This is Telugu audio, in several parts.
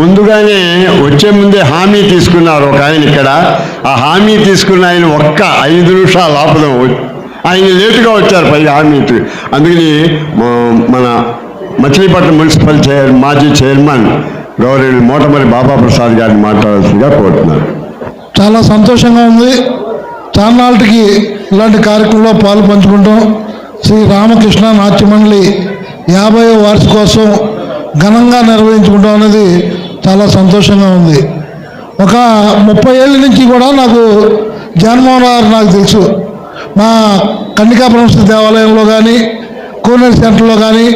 ముందుగానే వచ్చే ముందే హామీ తీసుకున్నారు ఒక ఆయన ఇక్కడ. ఆ హామీ తీసుకున్న ఆయన ఒక్క ఐదు నిమిషాలు ఆపదం ఆయన లేటుగా వచ్చారు పై హామీ అందుకని మన మచిలీపట్నం మున్సిపల్ చైర్ మాజీ చైర్మన్ గౌరవ మోటమరి బాబా ప్రసాద్ గారిని మాట్లాడాల్సిందిగా కోరుతున్నారు చాలా సంతోషంగా ఉంది. చాలాటికి ఇలాంటి కార్యక్రమంలో పాలు పంచుకుంటాం శ్రీ రామకృష్ణ నాట్య మండలి యాభై వార్షికోత్సవం ఘనంగా నిర్వహించుకుంటాం అనేది చాలా సంతోషంగా ఉంది. ఒక ముప్పై ఏళ్ళ నుంచి కూడా నాకు జగన్మోహన్ గారు నాకు తెలుసు. మా కన్నికాపురం దేవాలయంలో కానీ కోనేరు సెంటర్లో కానీ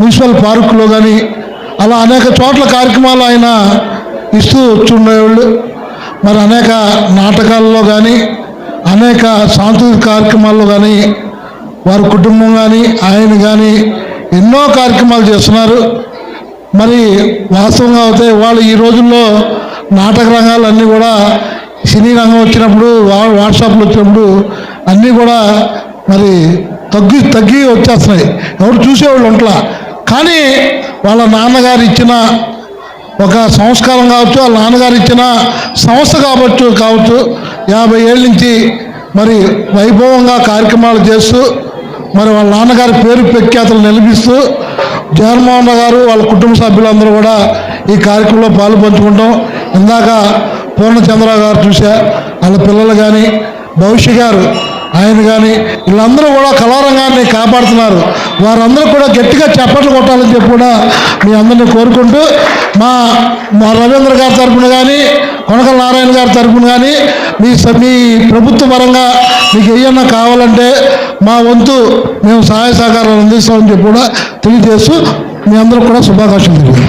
మున్సిపల్ పార్కులో కానీ అలా అనేక చోట్ల కార్యక్రమాలు ఆయన ఇస్తూ వచ్చి ఉండేవాళ్ళు మరి అనేక నాటకాల్లో కానీ అనేక సాంస్కృతిక కార్యక్రమాల్లో కానీ వారి కుటుంబం కానీ ఆయన కానీ ఎన్నో కార్యక్రమాలు చేస్తున్నారు. మరి వాస్తవంగా అయితే వాళ్ళు ఈ రోజుల్లో నాటక రంగాలన్నీ కూడా సినీ రంగం వచ్చినప్పుడు వాట్సాప్లు వచ్చినప్పుడు అన్నీ కూడా మరి తగ్గి తగ్గి వచ్చేస్తున్నాయి. ఎవరు చూసేవాళ్ళు ఉంట్లా. కానీ వాళ్ళ నాన్నగారు ఇచ్చిన ఒక సంస్కారం కావచ్చు వాళ్ళ నాన్నగారు ఇచ్చిన సంస్థ కావచ్చు కావచ్చు యాభై ఏళ్ళ నుంచి మరి వైభవంగా కార్యక్రమాలు చేస్తూ మరి వాళ్ళ నాన్నగారి పేరు ప్రఖ్యాతలు నిలిపిస్తూ జగన్మోహన్ రావు గారు వాళ్ళ కుటుంబ సభ్యులందరూ కూడా ఈ కార్యక్రమంలో పాలు పంచుకుంటాం. ఇందాక పూర్ణచంద్రరావు గారు చూసా వాళ్ళ పిల్లలు కానీ భవిష్య గారు ఆయన కానీ వీళ్ళందరూ కూడా కళారంగాన్ని కాపాడుతున్నారు. వారందరూ కూడా గట్టిగా చప్పట్లు కొట్టాలని చెప్పి కూడా మీ అందరినీ కోరుకుంటూ మా మా రవీంద్ర గారి తరఫున కానీ కొనకల నారాయణ గారి తరఫున కానీ మీ స- మీ ప్రభుత్వ పరంగా మీకు ఏమన్నా కావాలంటే మా వంతు మేము సహాయ సహకారాలు అందిస్తామని చెప్పి కూడా తెలియజేస్తూ మీ అందరూ కూడా శుభాకాంక్షలు తెలియదు